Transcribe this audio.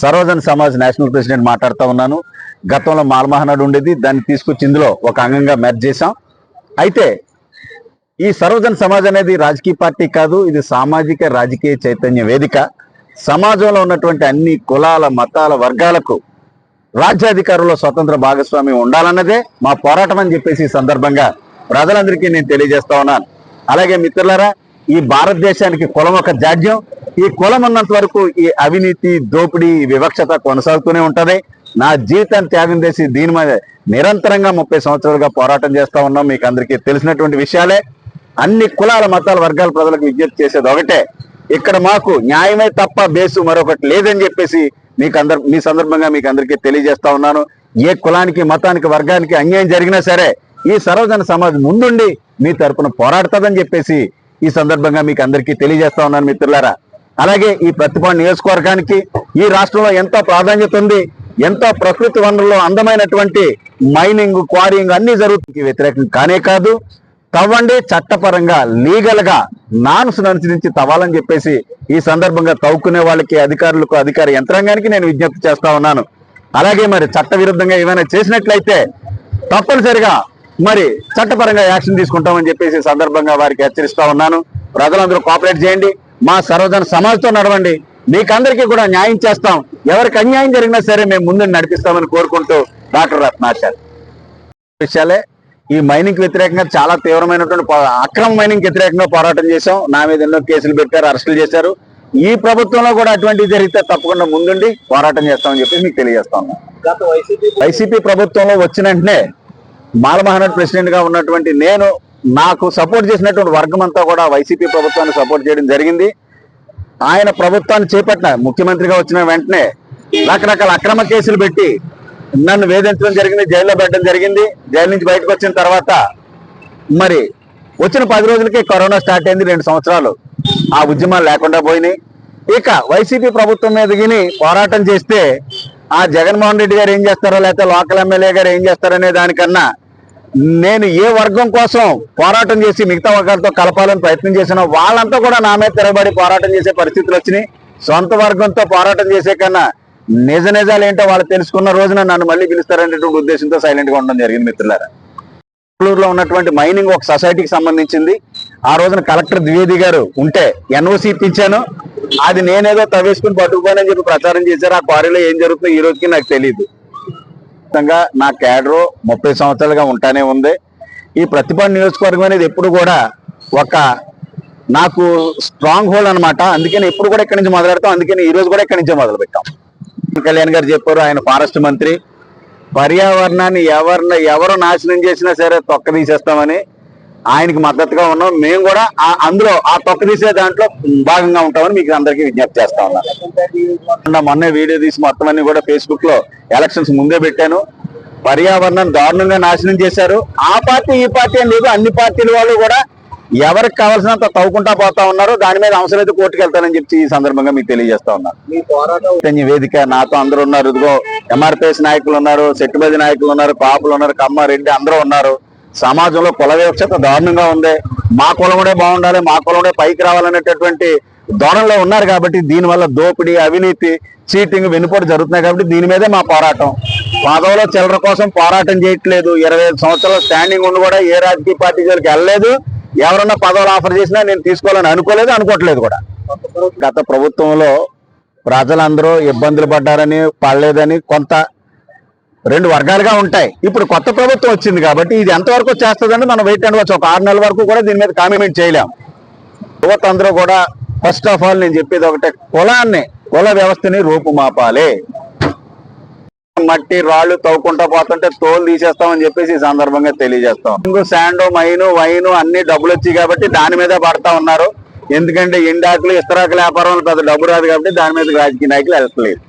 సర్వజన Samaj national president మాట్లాడుతూ ఉన్నాను. గతంలో మాల్మహనాడు ఉండేది. దాన్ని తీసుకొచ్చి ఇందులో ఒక అంగంగా మ్యాచ్ చేశాం. అయితే ఈ సర్వజన సమాజ్ అనేది రాజకీయ పార్టీ కాదు. ఇది సామాజిక రాజకీయ చైతన్య వేదిక. సమాజంలో ఉన్నటువంటి అన్ని కులాల మతాల వర్గాలకు రాజ్యాధికారుల్లో స్వతంత్ర భాగస్వామ్యం ఉండాలన్నదే మా పోరాటం అని చెప్పేసి ఈ సందర్భంగా ప్రజలందరికీ నేను తెలియజేస్తా ఉన్నాను. అలాగే మిత్రులారా ఈ భారతదేశానికి కులం ఒక జాడ్యం ఈ కులం ఉన్నంత వరకు ఈ అవినీతి దోపిడీ వివక్షత కొనసాగుతూనే ఉంటుంది. నా జీవితాన్ని త్యాగం చేసి దీని మీద నిరంతరంగా ముప్పై సంవత్సరాలుగా పోరాటం చేస్తూ ఉన్నాం. మీకు అందరికీ తెలిసినటువంటి విషయాలే. అన్ని కులాల మతాల వర్గాల ప్రజలకు విజ్ఞప్తి చేసేది ఒకటే. ఇక్కడ మాకు న్యాయమే తప్ప బేసు మరొకటి లేదని చెప్పేసి మీకు అందరు మీ సందర్భంగా మీకు అందరికీ తెలియజేస్తా ఉన్నాను. ఏ కులానికి మతానికి వర్గానికి అన్యాయం జరిగినా సరే ఈ సర్వజన సమాజం ముందుండి మీ తరపున పోరాడుతుందని చెప్పేసి ఈ సందర్భంగా మీకు అందరికీ తెలియజేస్తా ఉన్నాను మిత్రులారా. అలాగే ఈ ప్రతిపాడు నియోజకవర్గానికి ఈ రాష్ట్రంలో ఎంతో ప్రాధాన్యత ఉంది ఎంతో ప్రకృతి వనరుల్లో అందమైనటువంటి మైనింగ్ క్వారింగ్ అన్ని జరుగుతుంది. వ్యతిరేకం కానే కాదు తవ్వండి చట్టపరంగా లీగల్గా నాన్స్ అనుసరించి తవ్వాలని చెప్పేసి ఈ సందర్భంగా తవ్వుకునే వాళ్ళకి అధికారులకు అధికార యంత్రాంగానికి నేను విజ్ఞప్తి చేస్తా ఉన్నాను. అలాగే మరి చట్ట విరుద్ధంగా ఏమైనా చేసినట్లయితే తప్పనిసరిగా మరి చట్టపరంగా యాక్షన్ తీసుకుంటామని చెప్పేసి సందర్భంగా వారికి హెచ్చరిస్తా ఉన్నాను. ప్రజలందరూ కోఆపరేట్ చేయండి. మా సర్వజన సమాజంతో నడవండి. మీకందరికీ కూడా న్యాయం చేస్తాం. ఎవరికి అన్యాయం జరిగినా సరే మేము ముందు నడిపిస్తామని కోరుకుంటూ డాక్టర్ రత్నాచార్ విషయాలే ఈ మైనింగ్ వ్యతిరేకంగా చాలా తీవ్రమైనటువంటి అక్రమ మైనింగ్ వ్యతిరేకంగా పోరాటం చేశాం. నా మీద ఎన్నో కేసులు పెట్టారు అరెస్టులు చేశారు. ఈ ప్రభుత్వంలో కూడా అటువంటివి జరిగితే తప్పకుండా ముందుండి పోరాటం చేస్తామని చెప్పి మీకు తెలియజేస్తా ఉన్నాం గత వైసీపీ వైసీపీ ప్రభుత్వంలో వచ్చిన వెంటనే మాలమహనాడు ప్రెసిడెంట్గా ఉన్నటువంటి నేను నాకు సపోర్ట్ చేసినటువంటి వర్గం అంతా కూడా వైసీపీ ప్రభుత్వాన్ని సపోర్ట్ చేయడం జరిగింది. ఆయన ప్రభుత్వాన్ని చేపట్టిన ముఖ్యమంత్రిగా వచ్చిన వెంటనే రకరకాల అక్రమ కేసులు పెట్టి నన్ను వేధించడం జరిగింది జైల్లో పెట్టడం జరిగింది. జైలు నుంచి బయటకు వచ్చిన తర్వాత మరి వచ్చిన పది రోజులకే కరోనా స్టార్ట్ అయింది రెండు సంవత్సరాలు. ఆ ఉద్యమాలు లేకుండా పోయినాయి. ఇక వైసీపీ ప్రభుత్వం మీద పోరాటం చేస్తే ఆ జగన్మోహన్ రెడ్డి గారు ఏం చేస్తారో లేకపోతే లోకల్ ఎమ్మెల్యే గారు ఏం చేస్తారనే దానికన్నా నేను ఏ వర్గం కోసం పోరాటం చేసి మిగతా వర్గాలతో కలపాలని ప్రయత్నం చేసినా వాళ్ళంతా కూడా నా మీద తిరగబడి పోరాటం చేసే పరిస్థితులు వచ్చినాయి. సొంత వర్గంతో పోరాటం చేసే కన్నా నిజ నిజాలు ఏంటో వాళ్ళు తెలుసుకున్న రోజున నన్ను మళ్ళీ పిలుస్తారనేటువంటి ఉద్దేశంతో సైలెంట్గా ఉండడం జరిగింది మిత్రులారా. బెంగళూరులో ఉన్నటువంటి మైనింగ్ ఒక సొసైటీకి సంబంధించింది. ఆ రోజున కలెక్టర్ ద్వివేది గారు ఉంటే ఎన్ఓసి ఇప్పించాను అది నేనేదో తవ్వేసుకుని పట్టుకుపోయానని చెప్పి ప్రచారం చేశారు. ఆ క్వారీలో ఏం జరుగుతుందో ఈ రోజుకి నాకు తెలియదు ఖచ్చితంగా నా క్యాడరు ముప్పై సంవత్సరాలుగా ఉంటానే ఉంది. ఈ ప్రతిభ నియోజకవర్గం అనేది ఎప్పుడు కూడా ఒక నాకు స్ట్రాంగ్ హోల్ అనమాట అందుకని ఎప్పుడు కూడా ఇక్కడి నుంచి మొదలెడతాం. అందుకని ఈ రోజు కూడా ఇక్కడి నుంచే మొదలు పెట్టాం కళ్యాణ్ గారు చెప్పారు ఆయన ఫారెస్ట్ మంత్రి. పర్యావరణాన్ని ఎవరిని ఎవరు నాశనం చేసినా సరే తొక్క తీసేస్తామని ఆయనకి మద్దతుగా ఉన్నాం. మేము కూడా ఆ- అందులో ఆ తొక్క తీసే దాంట్లో భాగంగా ఉంటామని మీకు అందరికీ విజ్ఞప్తి చేస్తా ఉన్నాను మొన్న మొన్నే వీడియో తీసి మొత్తం అన్ని కూడా ఫేస్బుక్లో ఎలక్షన్స్ ముందే పెట్టాను. పర్యావరణం దారుణంగా నాశనం చేశారు. ఆ పార్టీ ఈ పార్టీ అని లేదు. అన్ని పార్టీల వాళ్ళు కూడా ఎవరికి కావాల్సినంత తవ్వుకుంటా పోతా ఉన్నారు. దాని మీద అవసరం అయితే కోర్టుకు వెళ్తానని చెప్పి ఈ సందర్భంగా మీకు తెలియజేస్తా ఉన్నాను మీ వేదిక నాతో అందరూ ఉన్నారు. ఇదిగో ఎంఆర్పిఎస్ నాయకులు ఉన్నారు. సెట్టుబడి నాయకులు ఉన్నారు. కాపులు ఉన్నారు. కమ్మారెడ్డి అందరూ ఉన్నారు. సమాజంలో కుల వివక్షత దారుణంగా ఉంది. మా కులముడే బాగుండాలి మా కులముడే పైకి రావాలనేటటువంటి ధోరణిలో ఉన్నారు కాబట్టి దీనివల్ల దోపిడీ అవినీతి చీటింగ్ వెనుపోటు జరుగుతున్నాయి కాబట్టి దీని మీదే మా పోరాటం. పదవులో చిల్లర కోసం పోరాటం చేయట్లేదు. ఇరవై ఐదు సంవత్సరాల స్టాండింగ్ ఉండి కూడా ఏ రాజకీయ పార్టీ జోలికి వెళ్ళలేదు. ఎవరన్నా పదవులు ఆఫర్ చేసినా నేను తీసుకోవాలని అనుకోలేదు అనుకోవట్లేదు కూడా. గత ప్రభుత్వంలో ప్రజలందరూ ఇబ్బందులు పడ్డారని పడలేదని కొంత రెండు వర్గాలుగా ఉంటాయి. ఇప్పుడు కొత్త ప్రభుత్వం వచ్చింది కాబట్టి ఇది ఎంతవరకు చేస్తుందని మనం వెయిట్ అండ్ ఒక ఆరు నెలల వరకు కూడా దీని మీద కామెంట్ చేయలేం. యువత అందరూ కూడా ఫస్ట్ ఆఫ్ ఆల్ నేను చెప్పేది ఒకటే కులాన్ని కుల వ్యవస్థని రూపుమాపాలి. మట్టి రాళ్ళు తవ్వుకుంటా పోతుంటే తోలు తీసేస్తామని చెప్పేసి ఈ సందర్భంగా తెలియజేస్తాం. ఇంకో శాండ్ మైను వైను అన్ని డబ్బులు వచ్చాయి కాబట్టి దాని మీదే పడతా ఉన్నారు. ఎందుకంటే ఎండాకులు ఇస్తరాకుల వ్యాపారంలో పెద్ద డబ్బు రాదు కాబట్టి దాని మీద రాజకీయ నాయకులు వెళ్ళట్లేదు.